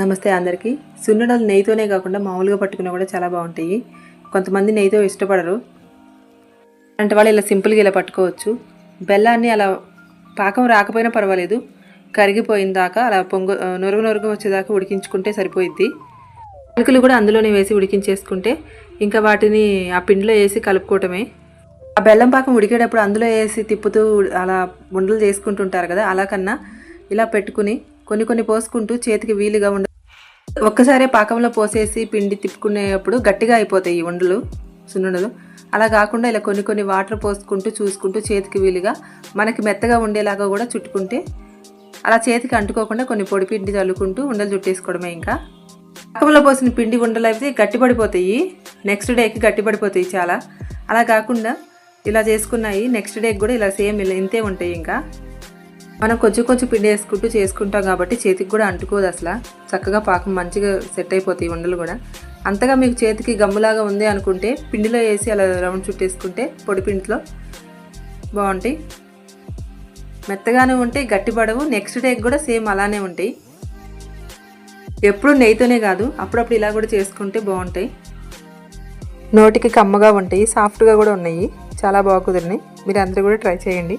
నమస్తే అందరికీ. సున్నుడలు నెయ్యితోనే కాకుండా మామూలుగా పట్టుకున్నా కూడా చాలా బాగుంటాయి. కొంతమంది నెయ్యితో ఇష్టపడరు. అంటే వాళ్ళు ఇలా సింపుల్గా ఇలా పట్టుకోవచ్చు. బెల్లాన్ని అలా పాకం రాకపోయినా పర్వాలేదు. కరిగిపోయిన దాకా అలా పొంగు నొరుగు నొరుగు వచ్చేదాకా ఉడికించుకుంటే సరిపోయిద్ది. పలుకులు కూడా అందులోనే వేసి ఉడికించేసుకుంటే ఇంకా వాటిని ఆ పిండిలో వేసి కలుపుకోవటమే. ఆ బెల్లం పాకం ఉడికేటప్పుడు అందులో వేసి తిప్పుతూ అలా ఉండలు చేసుకుంటుంటారు కదా అలా కన్నా ఇలా పెట్టుకుని కొన్ని కొన్ని పోసుకుంటూ చేతికి వీలుగా ఉండ ఒక్కసారే పాకంలో పోసేసి పిండి తిప్పుకునేటప్పుడు గట్టిగా అయిపోతాయి ఈ ఉండలు సున్నుండలు. అలా కాకుండా ఇలా కొన్ని కొన్ని వాటర్ పోసుకుంటూ చూసుకుంటూ చేతికి వీలుగా మనకి మెత్తగా ఉండేలాగా కూడా చుట్టుకుంటే అలా చేతికి అంటుకోకుండా కొన్ని పొడి పిండి చల్లుకుంటూ ఉండలు చుట్టేసుకోవడమే ఇంకా. పాకంలో పోసిన పిండి ఉండలు అయితే గట్టిపడిపోతాయి. నెక్స్ట్ డేకి గట్టిపడిపోతాయి చాలా. అలా కాకుండా ఇలా చేసుకున్నాయి. నెక్స్ట్ డేకి కూడా ఇలా సేమ్ ఇలా ఇంతే ఉంటాయి ఇంకా. మనం కొంచెం కొంచెం పిండి వేసుకుంటూ చేసుకుంటాం కాబట్టి చేతికి కూడా అంటుకోదు అసలు. చక్కగా పాకం మంచిగా సెట్ అయిపోతాయి ఉండలు కూడా. అంతగా మీకు చేతికి గమ్ములాగా ఉంది అనుకుంటే పిండిలో వేసి అలా రౌండ్ చుట్టేసుకుంటే పొడి పిండిలో బాగుంటాయి. మెత్తగానే ఉంటాయి గట్టిపడవు నెక్స్ట్ డేకి కూడా సేమ్ అలానే ఉంటాయి. ఎప్పుడు నెయ్యితోనే కాదు అప్పుడప్పుడు ఇలా కూడా చేసుకుంటే బాగుంటాయి. నోటికి కమ్మగా ఉంటాయి సాఫ్ట్గా కూడా ఉన్నాయి. చాలా బాగా కుదిరినాయి. మీరు అందరూ కూడా ట్రై చేయండి.